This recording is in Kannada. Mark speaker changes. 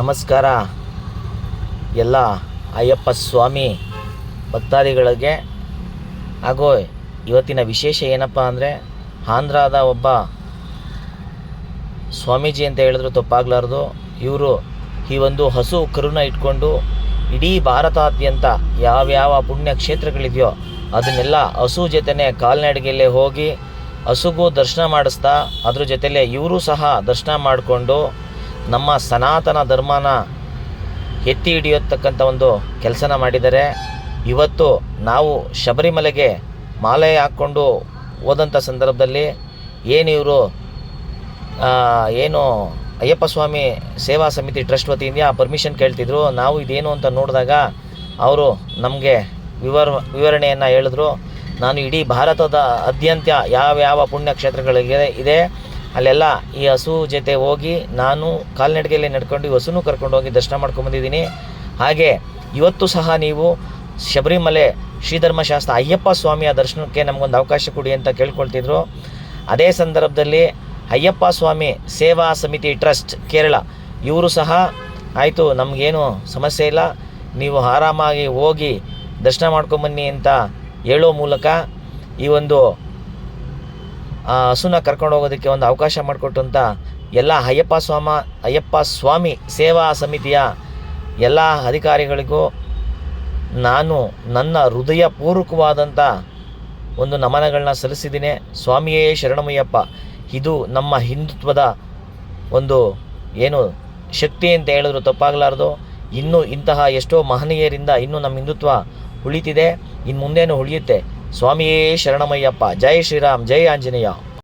Speaker 1: ನಮಸ್ಕಾರ. ಎಲ್ಲ ಅಯ್ಯಪ್ಪ ಸ್ವಾಮಿ ಭಕ್ತಾದಿಗಳಿಗೆ. ಹಾಗೂ ಇವತ್ತಿನ ವಿಶೇಷ ಏನಪ್ಪ ಅಂದರೆ, ಆಂಧ್ರದ ಒಬ್ಬ ಸ್ವಾಮೀಜಿ ಅಂತ ಹೇಳಿದ್ರು ತಪ್ಪಾಗಲಾರ್ದು. ಇವರು ಈ ಒಂದು ಹಸು ಕರುನ ಇಟ್ಕೊಂಡು ಇಡೀ ಭಾರತಾದ್ಯಂತ ಯಾವ್ಯಾವ ಪುಣ್ಯ ಕ್ಷೇತ್ರಗಳಿದೆಯೋ ಅದನ್ನೆಲ್ಲ ಹಸು ಜೊತೆನೆ ಕಾಲ್ನಡಿಗೆಯಲ್ಲೇ ಹೋಗಿ ಹಸುಗೂ ದರ್ಶನ ಮಾಡಿಸ್ತಾ, ಅದ್ರ ಜೊತೆಲೇ ಇವರು ಸಹ ದರ್ಶನ ಮಾಡಿಕೊಂಡು ನಮ್ಮ ಸನಾತನ ಧರ್ಮನ ಎತ್ತಿ ಹಿಡಿಯತಕ್ಕಂಥ ಒಂದು ಕೆಲಸನ ಮಾಡಿದ್ದಾರೆ ಇವತ್ತು ನಾವು ಶಬರಿಮಲೆಗೆ ಮಾಲೆ ಹಾಕ್ಕೊಂಡು ಹೋದಂಥ ಸಂದರ್ಭದಲ್ಲಿ ಏನು ಇವರು ಏನು ಅಯ್ಯಪ್ಪ ಸ್ವಾಮಿ ಸೇವಾ ಸಮಿತಿ ಟ್ರಸ್ಟ್ ವತಿಯಿಂದ ಪರ್ಮಿಷನ್ ಕೇಳ್ತಿದ್ರು, ನಾವು ಇದೇನು ಅಂತ ನೋಡಿದಾಗ ಅವರು ನಮಗೆ ವಿವರ, ವಿವರಣೆಯನ್ನು ಹೇಳಿದ್ರು. ನಾನು ಇಡೀ ಭಾರತದ ಅದ್ಯಂತ ಯಾವ್ಯಾವ ಪುಣ್ಯಕ್ಷೇತ್ರಗಳಿಗೆ ಇದೆ ಅಲ್ಲೆಲ್ಲ ಈ ಹಸು ಜೊತೆ ಹೋಗಿ ನಾನು ಕಾಲ್ನಡಿಗೆಯಲ್ಲಿ ನಡ್ಕೊಂಡು ಈ ಹಸುನೂ ಕರ್ಕೊಂಡು ಹೋಗಿ ದರ್ಶನ ಮಾಡ್ಕೊಂಬಂದಿದ್ದೀನಿ ಹಾಗೆ ಇವತ್ತು ಸಹ ನೀವು ಶಬರಿಮಲೆ ಶ್ರೀಧರ್ಮಶಾಸ್ತ್ರ ಅಯ್ಯಪ್ಪ ಸ್ವಾಮಿಯ ದರ್ಶನಕ್ಕೆ ನಮಗೊಂದು ಅವಕಾಶ ಕೊಡಿ ಅಂತ ಕೇಳ್ಕೊಳ್ತಿದ್ರು. ಅದೇ ಸಂದರ್ಭದಲ್ಲಿ ಅಯ್ಯಪ್ಪ ಸ್ವಾಮಿ ಸೇವಾ ಸಮಿತಿ ಟ್ರಸ್ಟ್ ಕೇರಳ, ಇವರು ಸಹ ಆಯಿತು ನಮಗೇನು ಸಮಸ್ಯೆ ಇಲ್ಲ. ನೀವು ಆರಾಮಾಗಿ ಹೋಗಿ ದರ್ಶನ ಮಾಡ್ಕೊಂಬನ್ನಿ ಅಂತ ಹೇಳೋ ಮೂಲಕ ಈ ಒಂದು ಹಸುನ ಕರ್ಕೊಂಡು ಹೋಗೋದಕ್ಕೆ ಒಂದು ಅವಕಾಶ ಮಾಡಿಕೊಟ್ಟಂಥ ಎಲ್ಲ ಅಯ್ಯಪ್ಪ ಸ್ವಾಮ, ಅಯ್ಯಪ್ಪ ಸ್ವಾಮಿ ಸೇವಾ ಸಮಿತಿಯ ಎಲ್ಲ ಅಧಿಕಾರಿಗಳಿಗೂ ನಾನು ನನ್ನ ಹೃದಯಪೂರ್ವಕವಾದಂಥ ಒಂದು ನಮನಗಳನ್ನ ಸಲ್ಲಿಸಿದ್ದೀನಿ. ಸ್ವಾಮಿಯೇ ಶರಣಮಯ್ಯಪ್ಪ, ಇದು ನಮ್ಮ ಹಿಂದುತ್ವದ ಒಂದು ಏನು ಶಕ್ತಿ ಅಂತ ಹೇಳಿದ್ರು ತಪ್ಪಾಗಲಾರ್ದು. ಇನ್ನೂ ಇಂತಹ ಎಷ್ಟೋ ಮಹನೀಯರಿಂದ ಇನ್ನೂ ನಮ್ಮ ಹಿಂದುತ್ವ ಉಳಿತಿದೆ. ಇನ್ನು ಮುಂದೇನು ಉಳಿಯುತ್ತೆ? சுவாமியே சரணமையப்பா. ஜெய் ஸ்ரீராம் ஜெய் ஆஞ்சநேயா.